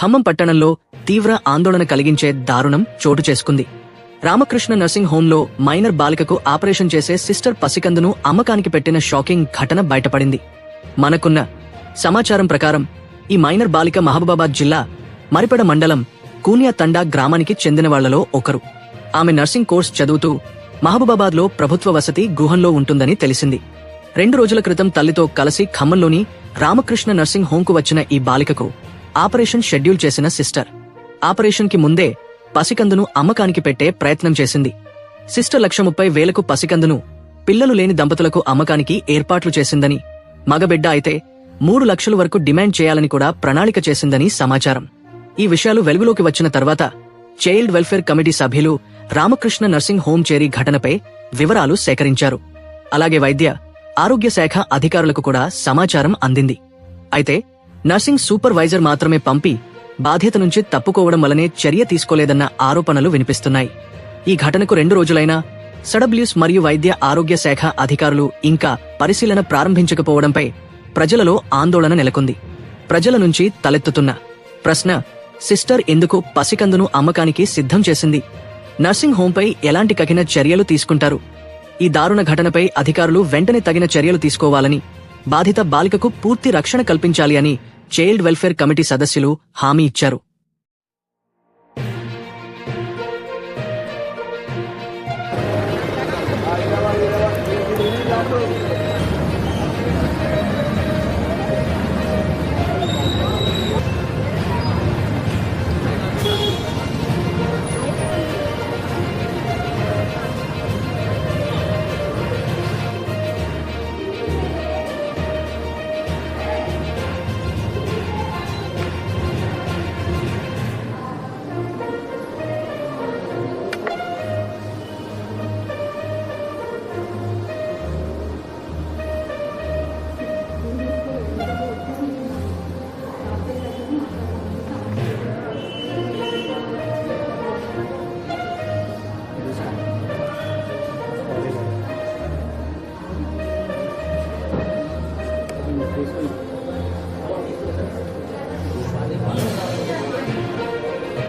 ఖమ్మం పట్టణంలో తీవ్ర ఆందోళన కలిగించే దారుణం చోటు చేసుకుంది. రామకృష్ణ నర్సింగ్ హోంలో మైనర్ బాలికకు ఆపరేషన్ చేసే సిస్టర్ పసికందును అమ్మకానికి పెట్టిన షాకింగ్ ఘటన బయటపడింది. మనకున్న సమాచారం ప్రకారం ఈ మైనర్ బాలిక మహబూబాబాద్ జిల్లా మరిపెడ మండలం కూనియా తండా గ్రామానికి చెందిన వాళ్ళలో ఒకరు. ఆమె నర్సింగ్ కోర్స్ చదువుతూ మహబూబాబాద్లో ప్రభుత్వ వసతి గృహంలో ఉంటుందని తెలిసింది. రెండు రోజుల క్రితం తల్లితో కలిసి ఖమ్మంలోని రామకృష్ణ నర్సింగ్ హోంకు వచ్చిన ఈ బాలికకు ఆపరేషన్ షెడ్యూల్ చేసిన సిస్టర్. ఆపరేషన్కి ముందే పసికందును అమ్మకానికి పెట్టే ప్రయత్నం చేసింది. సిస్టర్ లక్ష ముప్పై వేలకు పసికందును పిల్లలు లేని దంపతులకు అమ్మకానికి ఏర్పాట్లు చేసిందని మగబిడ్డ అయితే మూడు లక్షల వరకు డిమాండ్ చేయాలని కూడా ప్రణాళిక చేసిందని సమాచారం. ఈ విషయాలు వెలుగులోకి వచ్చిన తర్వాత చైల్డ్ వెల్ఫేర్ కమిటీ సభ్యులు రామకృష్ణ నర్సింగ్ హోం చేరి ఘటనపై వివరాలు సేకరించారు. అలాగే వైద్య ఆరోగ్య శాఖ అధికారులకు కూడా సమాచారం అందింది. అయితే నర్సింగ్ సూపర్వైజర్ మాత్రమే పంపి బాధ్యత నుంచి తప్పుకోవడం వల్లనే చర్య తీసుకోలేదన్న ఆరోపణలు వినిపిస్తున్నాయి. ఈ ఘటనకు రెండు రోజులైనా సడబ్ల్యూస్ మరియు వైద్య ఆరోగ్య శాఖ అధికారులు ఇంకా పరిశీలన ప్రారంభించకపోవడంపై ప్రజలలో ఆందోళన నెలకొంది. ప్రజల నుంచి తలెత్తుతున్న ప్రశ్న సిస్టర్ ఎందుకు పసికందును అమ్మకానికి సిద్ధం చేసింది? నర్సింగ్ హోంపై ఎలాంటి కఠిన చర్యలు తీసుకుంటారు? ఈ దారుణ ఘటనపై అధికారులు వెంటనే తగిన చర్యలు తీసుకోవాలని బాధిత బాలికకు పూర్తి రక్షణ కల్పించాలి అని చైల్డ్ వెల్ఫేర్ కమిటీ సదస్సులు హామీ ఇచ్చారు